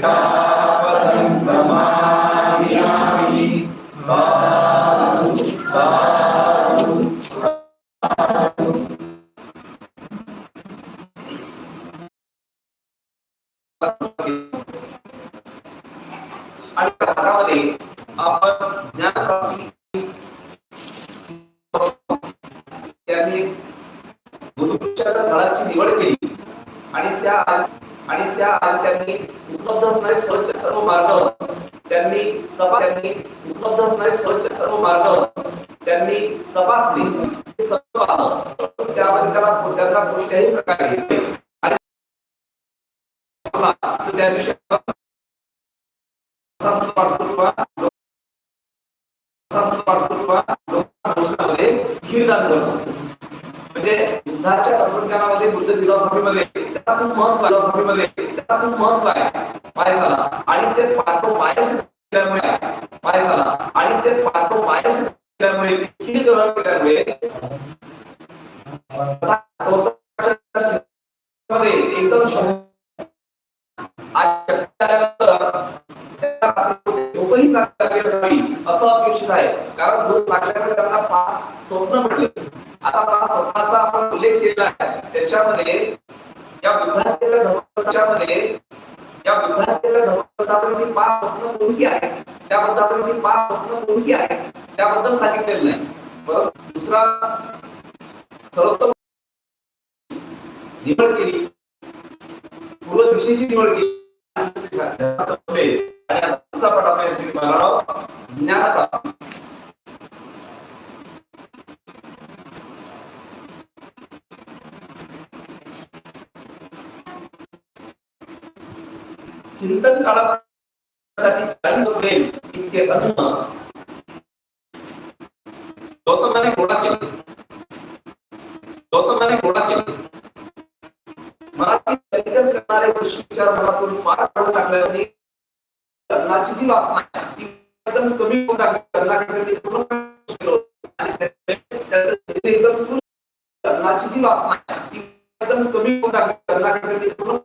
साधु साधु आणि भागामध्ये आपण ज्ञानप्राप्ती त्यांनी गुरुच्या फळाची निवड केली आणि त्या आणि त्या त्यांनी उपलब्ध असणारे सर्वचे सर्व मार्ग त्यांनी त्यांनी उपलब्ध असणारे सर्वचे सर्व मार्ग त्यांनी तपासली. त्यामध्ये त्याला त्यांना कोणत्याही प्रकारे आणि त्या विषयावर म्हणजे बुद्धाच्या तत्वज्ञानामध्ये बुद्ध फिलॉसॉफीमध्ये त्याचा खूप महत्त्व फिलॉसॉफीमध्ये त्याचा खूप महत्त्व आहे. पायसाला आणि ते पाहतो पायस केल्यामुळे पायसाला आणि ते पाहतो पायस केल्यामुळे ते ग्रहण केल्यामुळे? एकदम शक्ती आज शक्ती आल्यानंतर झोपही चांगली असावी असं अपेक्षित आहे. कारण दोन भाषांमध्ये त्यांना पाच स्वप्न पडले आता पाच स्वप्नाचा आपण उल्लेख केला आहे. त्याच्यामध्ये या बुद्धांच्या धर्मामध्ये या बुद्धांच्या धर्मामध्ये पाच स्वप्न कोणती आहे त्या ती पाच स्वप्न कोणती आहे त्याबद्दल सांगितलेलं नाही. बरोबर दुसरा सर्वोत्तम निवड केली. पूर्व दिशेची निवड केली. आणि आता दुसरा पाठ आपण चिंतन काळासाठी काही प्रेम इतके अन्न गौतमाने गोळा केले. गौतमाने गोळा केले. मनाची करणारे दृष्टी विचार मनातून पार काढून टाकल्याने कर्णाची जी वासना आहे ती एकदम कमी होऊन लागली कर्णाकडे पूर्ण कर्णाची जी वासना आहे ती एकदम कमी होऊन लागली पूर्ण